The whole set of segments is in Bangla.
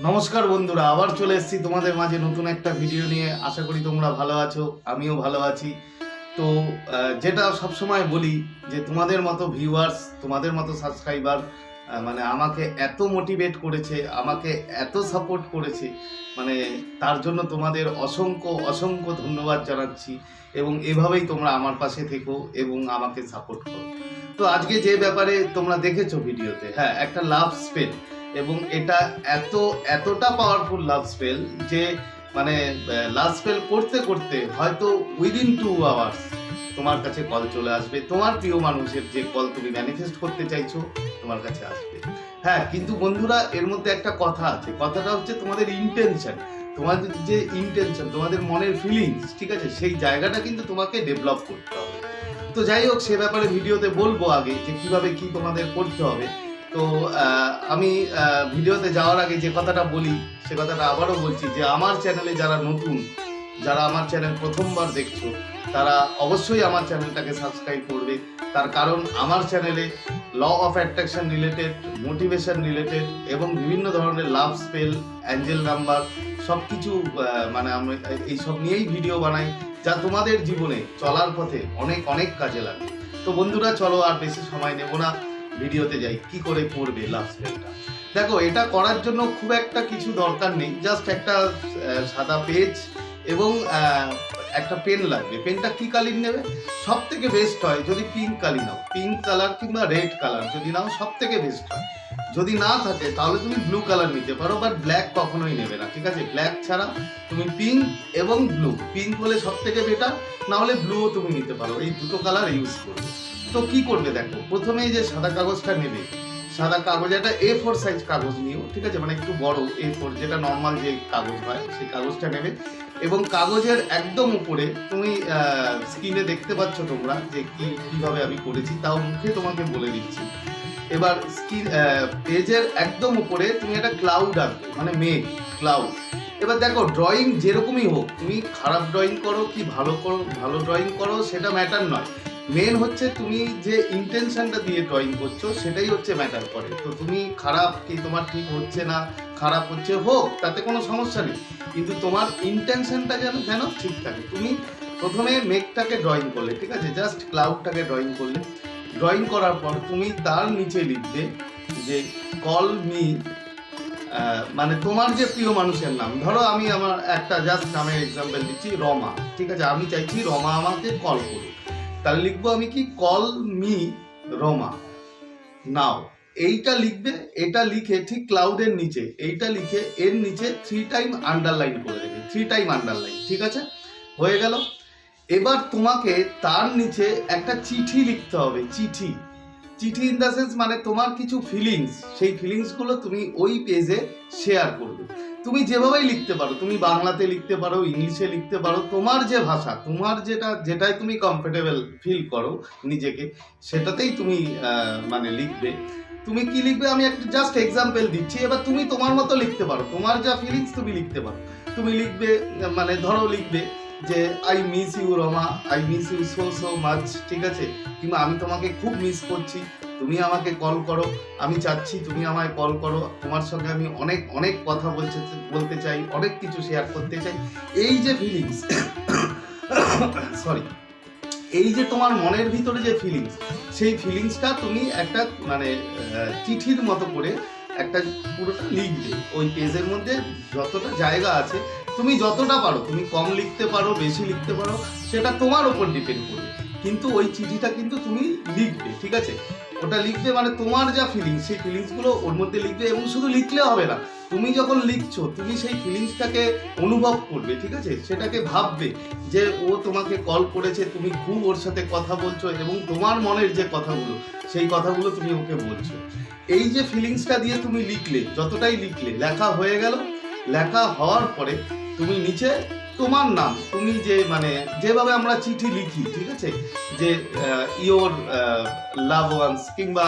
নমস্কার বন্ধুরা, আবার চলে এসেছি তোমাদের মাঝে নতুন একটা ভিডিও নিয়ে। আশা করি তোমরা ভালো আছো, আমিও ভালো আছি। তো যেটা সবসময় বলি যে তোমাদের মতো ভিউয়ার্স তোমাদের মতো সাবস্ক্রাইবার মানে আমাকে এত মোটিভেট করেছে, আমাকে এত সাপোর্ট করেছে মানে তার জন্য তোমাদের অসংখ্য অসংখ্য ধন্যবাদ জানাচ্ছি এবং এভাবেই তোমরা আমার পাশে থেকো এবং আমাকে সাপোর্ট করো। তো আজকে যে ব্যাপারে তোমরা দেখেছ ভিডিওতে হ্যাঁ একটা লাভ স্পেল এবং এটা এত, এতটা পাওয়ারফুল লাভ স্পেল যে মানে লাভ স্পেল করতে করতে হয়তো উইদিন টু আওয়ার্স তোমার কাছে কল চলে আসবে। তোমার প্রিয় মানুষের যে কল তুমি ম্যানিফেস্ট করতে চাইছো, তোমার কাছে আসবে। হ্যাঁ কিন্তু বন্ধুরা, এর মধ্যে একটা কথা আছে। কথাটা হচ্ছে তোমাদের ইন্টেনশন তোমাদের যে ইন্টেনশন তোমাদের মনের ফিলিংস ঠিক আছে? সেই জায়গাটা কিন্তু তোমাকে ডেভেলপ করতে হবে। তো যাই হোক, সে ব্যাপারে ভিডিওতে বলব আগে যে কীভাবে কি তোমাদের করতে হবে। তো আমি ভিডিওতে যাওয়ার আগে যে কথাটা বলি, সে কথাটা আবারও বলছি যে আমার চ্যানেলে যারা নতুন, যারা আমার চ্যানেল প্রথমবার দেখছ, তারা অবশ্যই আমার চ্যানেলটাকে সাবস্ক্রাইব করবে। তার কারণ আমার চ্যানেলে law of attraction related, motivation related এবং বিভিন্ন ধরনের লাভ স্পেল, অ্যাঞ্জেল নাম্বার সব কিছু মানে আমি এইসব নিয়েই ভিডিও বানাই, যা তোমাদের জীবনে চলার পথে অনেক অনেক কাজে লাগে। তো বন্ধুরা, চলো আর বেশি সময় নেব না। ভিডিওতে যাই, কি করে করবে লাভ স্পেলটা দেখো, এটা করার জন্য খুব একটা কিছু দরকার নেই জাস্ট একটা সাদা পেজ এবং একটা পেন লাগবে। পেনটা কি কালির নেবে? সব থেকে বেস্ট হয় যদি পিঙ্ক কালি নাও। পিঙ্ক কালার কিংবা রেড কালার যদি নাও সব থেকে বেস্ট হয়। যদি না থাকে, তাহলে তুমি ব্লু কালার নিতে পারো বাট ব্ল্যাক কখনোই নেবে না, ঠিক আছে? ব্ল্যাক ছাড়া তুমি পিঙ্ক এবং ব্লু পিঙ্ক হলে সব থেকে বেটার না হলে ব্লুও তুমি নিতে পারো। এই দুটো কালার ইউজ করবে। তো কি করবে দেখো, প্রথমেই যে সাদা কাগজটা নেবে, সাদা কাগজ একটা এ ফোর সাইজ কাগজ নিও, ঠিক আছে? মানে একটু বড় এ ফোর যেটা নর্মাল যে কাগজ হয়, সেই কাগজটা নেবে। এবং কাগজের একদম উপরে তুমি স্ক্রিনে দেখতে পাচ্ছ তোমরা যে কি, কীভাবে আমি করেছি, তাও মুখে তোমাকে বলে দিচ্ছি। এবার স্ক্রিন পেজের একদম উপরে তুমি একটা ক্লাউড আঁকবে মানে মেঘ ক্লাউড এবার দেখো ড্রয়িং যেরকমই হোক, তুমি খারাপ ড্রয়িং করো কি ভালো করো, ভালো ড্রয়িং করো, সেটা ম্যাটার নয়। মেন হচ্ছে তুমি যে ইন্টেনশনটা দিয়ে ড্রয়িং করছ, সেটাই হচ্ছে ম্যাটার করে। তো তুমি খারাপ কি তোমার ঠিক হচ্ছে না, খারাপ হচ্ছে হোক, তাতে কোনো সমস্যা নেই। কিন্তু তোমার ইন্টেনশনটা যেন যেন ঠিক থাকে? তুমি প্রথমে মেঘটাকে ড্রয়িং করলে, ঠিক আছে? জাস্ট ক্লাউডটাকে ড্রয়িং করলে। ড্রয়িং করার পর তুমি তার নিচে লিখবে যে কল মি মানে তোমার যে প্রিয় মানুষের নাম। ধরো আমি আমার একটা জাস্ট নামের এক্সাম্পল দিচ্ছি, রমা। ঠিক আছে? আমি চাইছি রমা আমাকে কল করুক। তাহলে লিখব আমি কি? Call me Rama. নাও এইটা লিখবে, এটা লিখে ঠিক ক্লাউডের নিচে, এইটা লিখে এর নিচে থ্রি টাইম আন্ডারলাইন করে দেবে থ্রি টাইম আন্ডারলাইন ঠিক আছে? হয়ে গেল। এবার তোমাকে তার নিচে একটা চিঠি লিখতে হবে, চিঠি। চিঠি ইন দ্য সেন্স মানে তোমার কিছু ফিলিংস সেই ফিলিংসগুলো তুমি ওই পেজে শেয়ার করবে। তুমি যেভাবেই লিখতে পারো, তুমি বাংলাতে লিখতে পারো, ইংলিশে লিখতে পারো, তোমার যে ভাষা, তোমার যেটা, যেটাই তুমি কমফোর্টেবল ফিল করো নিজেকে, সেটাতেই তুমি মানে লিখবে। তুমি কি লিখবে? আমি একটা জাস্ট এক্সাম্পল দিচ্ছি, এবার তুমি তোমার মতো লিখতে পারো, তোমার যা ফিলিংস তুমি লিখতে পারো। তুমি লিখবে মানে ধরো লিখবে যে I miss you Rama I miss you so so much ঠিক আছে? কিংবা আমি তোমাকে খুব মিস করছি তুমি আমাকে কল করো, আমি চাচ্ছি তুমি আমায় কল করো। তোমার সঙ্গে আমি অনেক অনেক কথা বলতে বলতে চাই, অনেক কিছু শেয়ার করতে চাই। এই যে ফিলিংস সরি এই যে তোমার মনের ভিতরে যে ফিলিংস সেই ফিলিংসটা তুমি একটা মানে চিঠির মতো করে একটা পুরোটা লিখবে। ওই পেজের মধ্যে যতটা জায়গা আছে, তুমি যতটা পারো, তুমি কম লিখতে পারো, বেশি লিখতে পারো, সেটা তোমার উপর ডিপেন্ড করবে। কিন্তু ওই চিঠিটা কিন্তু তুমি লিখবে, ঠিক আছে? ওটা লিখবে মানে তোমার যা ফিলিংস সেই ফিলিংসগুলো ওর মধ্যে লিখবে এবং শুধু লিখলে হবে না, তুমি যখন লিখছো, তুমি সেই ফিলিংসটাকে অনুভব করবে, ঠিক আছে? সেটাকে ভাববে যে ও তোমাকে কল করেছে, তুমি খুব ওর সাথে কথা বলছো এবং তোমার মনের যে কথাগুলো, সেই কথাগুলো তুমি ওকে বলছো। এই যে ফিলিংসটা দিয়ে তুমি লিখলে, যতটাই লিখলে, লেখা হয়ে গেল লেখা হওয়ার পরে তুমি নিচে তোমার নাম, তুমি যে মানে যেভাবে আমরা চিঠি লিখি, ঠিক আছে? যে ইয়োর লাভ ওয়ান্স কিংবা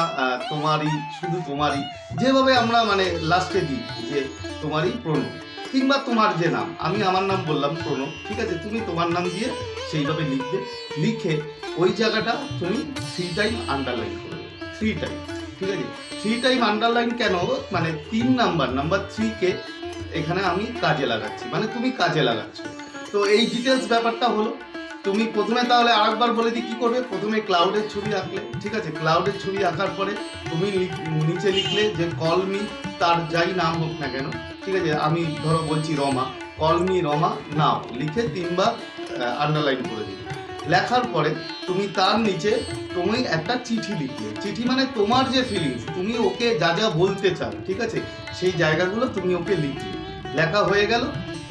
তোমারই, শুধু তোমারই, যেভাবে আমরা মানে লাস্টে দিই যে তোমারই প্রণব, কিংবা তোমার যে নাম, আমি আমার নাম বললাম প্রণব, ঠিক আছে? তুমি তোমার নাম দিয়ে সেইভাবে লিখবে, লিখে ওই জায়গাটা তুমি থ্রি টাইম আন্ডারলাইন করবে থ্রি টাইম ঠিক আছে? থ্রি টাইম আন্ডারলাইন কেন? মানে তিন নাম্বার নাম্বার থ্রিকে এখানে আমি কাজে লাগাচ্ছি মানে তুমি কাজে লাগাচ্ছ। তো এই ডিটেলস ব্যাপারটা হলো, তুমি প্রথমে তাহলে আরেকবার বলে দিই কী করবে? প্রথমে ক্লাউডের ছবি আঁকলে, ঠিক আছে? ক্লাউডের ছবি আঁকার পরে তুমি নিচে লিখলে যে কল মি তার যাই নাম হোক না কেন, ঠিক আছে? আমি ধরো বলছি Rama call me Rama now, লিখে তিনবার আন্ডারলাইন করে দিলে লেখার পরে তুমি তার নিচে তুমি একটা চিঠি লিখলে চিঠি মানে তোমার যে ফিলিংস তুমি ওকে যা যা বলতে চাও, ঠিক আছে? সেই জায়গাগুলো তুমি ওকে লিখলে লেখা হয়ে গেল।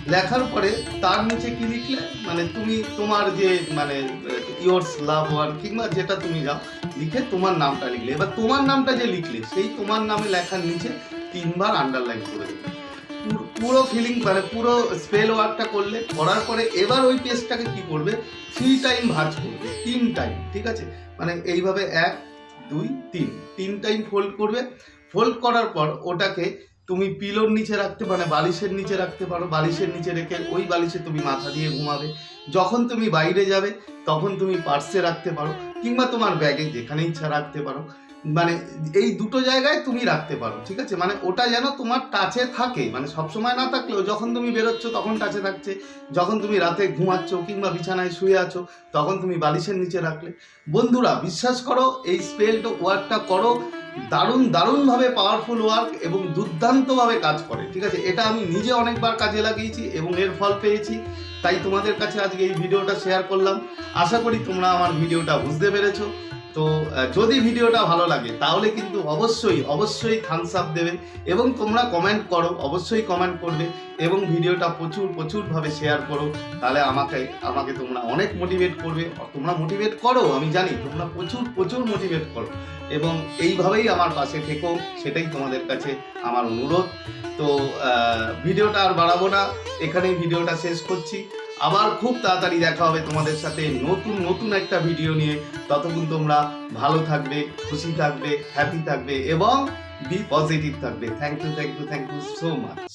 লেখার পরে তার নিচে কি লিখলে? মানে তুমি তোমার যে মানে ইয়োর্স লাভ ওয়ান কিংবা যেটা তুমি যাও, লিখে তোমার নামটা লিখলে। এবার তোমার নামটা যে লিখলে, সেই তোমার নামে লেখার নিচে তিনবার আন্ডারলাইন করে দেবে। পুরো- পুরো ফিলিং মানে পুরো স্পেল ওয়ার্কটা করলে, করার পরে এবার ওই পেজটাকে কি করবে? থ্রি টাইম ভাঁজ করবে, তিন টাইম ঠিক আছে? মানে এইভাবে এক, দুই, তিন তিন টাইম ফোল্ড করবে। ফোল্ড করার পর ওটাকে তুমি পিলোর নিচে রাখতে পারো, বালিশের নিচে রাখতে পারো, বালিশের নিচে রেখে ওই বালিশে তুমি মাথা দিয়ে ঘুমাবে। যখন তুমি বাইরে যাবে, তখন তুমি পার্সে রাখতে পারো, কিংবা তোমার ব্যাগে যেখানে ইচ্ছা রাখতে পারো। মানে এই দুটো জায়গায় তুমি রাখতে পারো, ঠিক আছে? মানে ওটা যেন তোমার টাচে থাকে। মানে সবসময় না থাকলেও যখন তুমি বেরোচ্ছ তখন টাচে থাকছে। যখন তুমি রাতে ঘুমাচ্ছ কিংবা বিছানায় শুয়ে আছো তখন তুমি বালিশের নিচে রাখলে। বন্ধুরা, বিশ্বাস করো, এই স্পেল ওয়ার্কটা করো। দারুণ, দারুণভাবে পাওয়ারফুল ওয়ার্ক এবং দুর্দান্তভাবে কাজ করে, ঠিক আছে? এটা আমি নিজে অনেকবার কাজে লাগিয়েছি এবং এর ফল পেয়েছি। তাই তোমাদের কাছে আজকে এই ভিডিওটা শেয়ার করলাম। আশা করি তোমরা আমার ভিডিওটা বুঝতে পেরেছ। তো যদি ভিডিওটা ভালো লাগে, তাহলে কিন্তু অবশ্যই অবশ্যই থামস আপ দেবে এবং তোমরা কমেন্ট করো, অবশ্যই কমেন্ট করবে এবং ভিডিওটা প্রচুর, প্রচুরভাবে শেয়ার করো। তাহলে আমাকে আমাকে তোমরা অনেক মোটিভেট করবে। তোমরা মোটিভেট করো, আমি জানি, তোমরা প্রচুর প্রচুর মোটিভেট করো। এবং এইভাবেই আমার পাশে থেকো, সেটাই তোমাদের কাছে আমার অনুরোধ। তো ভিডিওটা আর বাড়াবো না, এখানেই ভিডিওটা শেষ করছি। আবার খুব তাড়াতাড়ি দেখা হবে তোমাদের সাথে নতুন নতুন একটা ভিডিও নিয়ে। ততক্ষণ তোমরা ভালো থাকবে, খুশি থাকবে হ্যাপি থাকবে এবং বি পজিটিভ থাকবে। Thank you thank you thank you so much